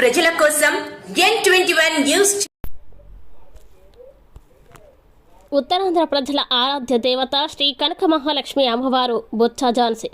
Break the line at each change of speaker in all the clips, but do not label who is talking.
ప్రజల కోసం N twenty one news Uttarandhra ప్రజల ఆరాధ్య దేవత శ్రీ కనక మహాలక్ష్మి అమ్మవారు బొచ్చ ఝాన్సీ.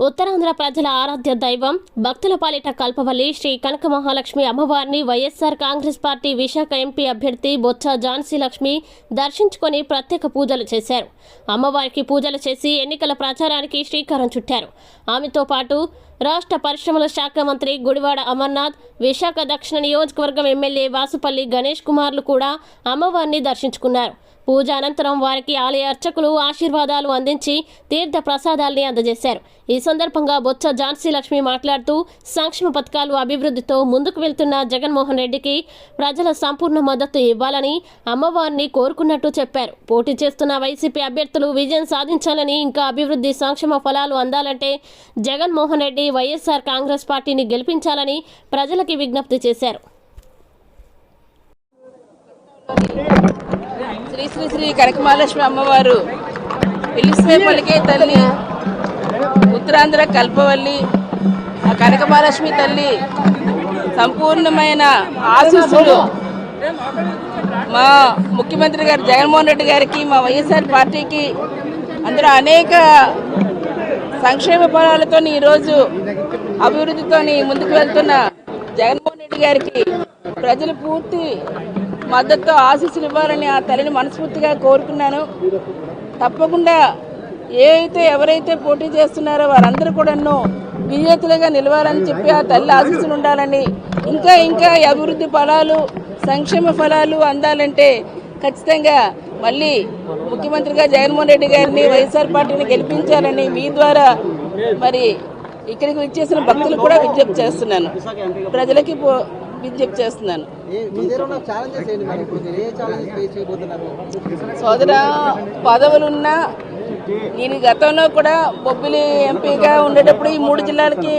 ఉత్తరాంధ్ర ప్రజల ఆరాధ్య దైవం భక్తుల పాలిట కల్పవల్లి శ్రీ కనక మహాలక్ష్మి అమ్మవారిని YSR Congress party Visakha MP అభ్యర్థి బొత్స ఝాన్సీ లక్ష్మి దర్శించుకొని ప్రత్యేక పూజలు చేశారు. అమ్మవారికి పూజలు చేసి ఎన్నికల ప్రచారానికి శ్రీకారం చుట్టారు. ఆమెతో పాటు రాష్ట్ర పరిశ్రమల శాఖ మంత్రి గుడివాడ అమర్నాథ్ విశాఖ దక్షిణ నియోజకవర్గం ఎమ్మెల్యే వాసుపల్లి గణేష్ కుమార్లు కూడా అమ్మవారిని దర్శించుకున్నారు. పూజ అనంతరం వారికి ఆలయ అర్చకులు ఆశీర్వాదాలు అందించి తీర్థ ప్రసాదాల్ని అందజేశారు. ఈ సందర్భంగా బొత్స ఝాన్సీ లక్ష్మి మాట్లాడుతూ సంక్షేమ పథకాలు అభివృద్ధితో ముందుకు వెళ్తున్న జగన్మోహన్ రెడ్డికి ప్రజల సంపూర్ణ మద్దతు ఇవ్వాలని అమ్మవారిని కోరుకున్నట్టు చెప్పారు. పోటీ చేస్తున్న వైసీపీ అభ్యర్థులు విజయం సాధించాలని ఇంకా అభివృద్ధి సంక్షేమ ఫలాలు అందాలంటే జగన్మోహన్ రెడ్డి వైఎస్ఆర్ కాంగ్రెస్ పార్టీని గెలిపించాలని ప్రజలకి విజ్ఞప్తి చేశారు.
శ్రీ శ్రీ శ్రీ కనకమహాలక్ష్మి అమ్మవారు పిలిస్తే పలికే తల్లి ఉత్తరాంధ్ర కల్పవల్లి ఆ కనకమహాలక్ష్మి తల్లి సంపూర్ణమైన ఆశీస్సులు మా ముఖ్యమంత్రి గారు జగన్మోహన్ రెడ్డి గారికి మా వైఎస్ఆర్ పార్టీకి అందులో అనేక సంక్షేమ ఫలాలతో ఈరోజు అభివృద్ధితో ముందుకు వెళ్తున్న జగన్మోహన్ రెడ్డి గారికి ప్రజలు పూర్తి మద్దతుతో ఆశీస్సులు ఇవ్వాలని ఆ తల్లిని మనస్ఫూర్తిగా కోరుకున్నాను. తప్పకుండా ఏ అయితే ఎవరైతే పోటీ చేస్తున్నారో వారందరూ కూడాను విజేతలుగా నిలవాలని చెప్పి ఆ తల్లి ఆశీస్సులు ఉండాలని. ఇంకా ఇంకా అభివృద్ధి ఫలాలు సంక్షేమ ఫలాలు అందాలంటే ఖచ్చితంగా మళ్ళీ ముఖ్యమంత్రిగా జగన్మోహన్ రెడ్డి గారిని వైఎస్ఆర్ పార్టీని గెలిపించాలని మీ ద్వారా మరి ఇక్కడికి వచ్చేసిన భక్తులు కూడా విజ్ఞప్తి చేస్తున్నాను. ప్రజలకి పో- విజ్ఞప్తి చేస్తున్నాను.
ఉన్న
సోదర పదవులున్నా నేను గతంలో కూడా బొబ్బిలి ఎంపీగా ఉండేటప్పుడు ఈ మూడు జిల్లాలకి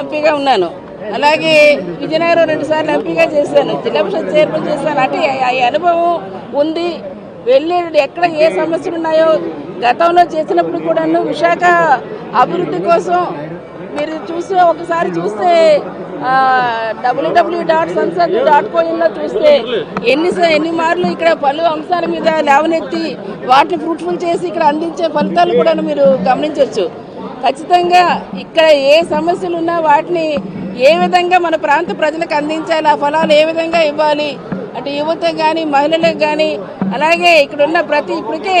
ఎంపీగా ఉన్నాను. అలాగే విజయనగరం రెండు సార్లు ఎంపీగా చేశాను. జిల్లా పరిషత్ చైర్మన్ చేశాను. అంటే ఆ అనుభవం ఉంది. వెళ్ళి ఎక్కడ ఏ సమస్యలు ఉన్నాయో గతంలో చేసినప్పుడు కూడాను విశాఖ అభివృద్ధి కోసం మీరు చూస్తే ఒకసారి చూస్తే డబ్ల్యూడబ్ల్యూ డాట్ సంసద్ డాట్ కోయిన్లో చూస్తే ఎన్ని ఎన్ని మార్లు ఇక్కడ పలు అంశాల మీద లేవనెత్తి వాటిని ఫ్రూట్ఫుల్ చేసి ఇక్కడ అందించే ఫలితాలు కూడా మీరు గమనించవచ్చు ఖచ్చితంగా ఇక్కడ ఏ సమస్యలు ఉన్నా వాటిని ఏ విధంగా మన ప్రాంత ప్రజలకు అందించాలి ఆ ఫలాలు ఏ విధంగా ఇవ్వాలి అంటే యువత కానీ మహిళలకు కానీ అలాగే ఇక్కడ ఉన్న ప్రతి ఇప్పటికే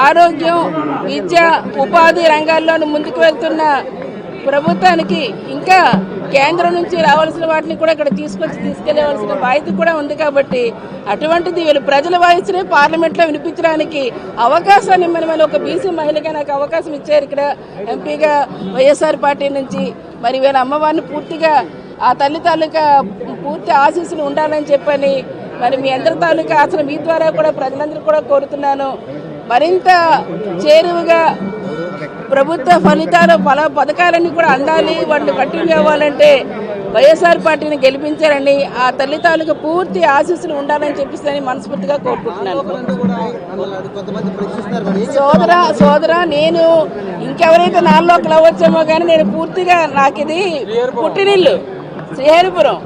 ఆరోగ్యం విద్య ఉపాధి రంగాల్లోనూ ముందుకు వెళ్తున్న ప్రభుత్వానికి ఇంకా కేంద్రం నుంచి రావాల్సిన వాటిని కూడా ఇక్కడ తీసుకొచ్చి తీసుకెళ్ళవలసిన బాధ్యత కూడా ఉంది కాబట్టి అటువంటిది వీళ్ళు ప్రజల వాయిస్నే పార్లమెంట్లో వినిపించడానికి అవకాశాన్ని మనం ఒక బీసీ మహిళగా నాకు అవకాశం ఇచ్చారు ఇక్కడ ఎంపీగా వైఎస్ఆర్ పార్టీ నుంచి. మరి వీళ్ళ అమ్మవారిని పూర్తిగా ఆ తల్లి తాలూకా పూర్తి ఆశీస్సులు ఉండాలని చెప్పని మరి మీ అందరి తాలూకా అసలు మీ ద్వారా కూడా ప్రజలందరూ కూడా కోరుతున్నాను. మరింత చేరువుగా ప్రభుత్వ ఫలితాలు ఫల పథకాలన్నీ కూడా అందాలి వాటిని కంటిన్యూ అవ్వాలంటే వైఎస్ఆర్ పార్టీని గెలిపించారని ఆ తల్లి తాలూకు పూర్తి ఆశీస్సులు ఉండాలని చెప్పిస్తానని మనస్ఫూర్తిగా కోరుకుంటున్నాను. సోదర సోదర నేను ఇంకెవరైతే నాలో అవ్వచ్చేమో కానీ నేను పూర్తిగా నాకు ఇది పుట్టినిల్లు. శ్రీహరిపురం.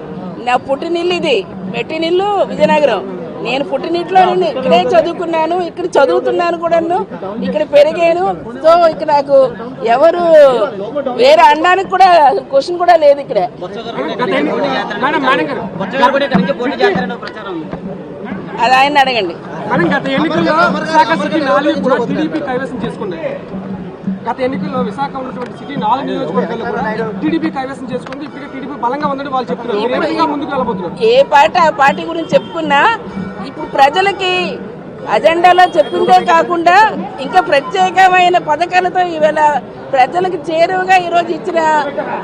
నా పుట్టినిల్లు ఇది. మెట్టినిల్లు విజయనగరం. నేను పుట్టినిట్లో నేను ఇక్కడే చదువుకున్నాను ఇక్కడ చదువుతున్నాను కూడాను ఇక్కడ పెరిగాను. సో ఇక్కడ నాకు ఎవరు వేరే అనడానికి కూడా క్వశ్చన్ కూడా లేదు ఇక్కడ. అది ఆయన అడగండి.
గత ఎన్నికల్లో విశాఖ సిటీ నాలుగు కూడా టీడీపీ కైవసం చేసుకుంది. గత ఎన్నికల్లో విశాఖ ఉన్నటువంటి సిటీ నాలుగు నియోజకవర్గాల్లో కూడా టీడీపీ కైవసం చేసుకుంది. ఇప్పటికే టీడీపీ బలంగా ఉందని వాళ్ళు చెప్తున్నారు. ముందుకు వెళ్ళబోతున్నారు?
ఏ పార్టీ ఆ పార్టీ గురించి చెప్పుకున్నా ఇప్పుడు ప్రజలకి అజెండాలో చెప్పిందే కాకుండా ఇంకా ప్రత్యేకమైన పథకాలతో ఈవేళ ప్రజలకు చేరువగా ఈరోజు ఇచ్చిన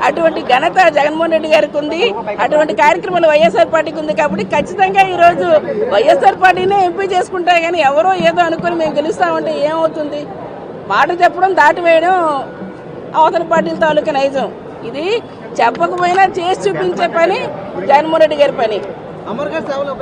అటువంటి ఘనత జగన్మోహన్ రెడ్డి గారికి ఉంది. అటువంటి కార్యక్రమాలు వైఎస్ఆర్ పార్టీకి ఉంది కాబట్టి ఖచ్చితంగా ఈరోజు వైఎస్ఆర్ పార్టీనే ఎంపీ చేసుకుంటా కానీ ఎవరో ఏదో అనుకుని మేము గెలుస్తామంటే ఏమవుతుంది? మాట చెప్పడం దాటి వేయడం అవతల పార్టీల తాలూకా నైజం. ఇది చెప్పకపోయినా చేసి చూపించే పని జగన్మోహన్ రెడ్డి గారి పని.
అమర్ సేవలు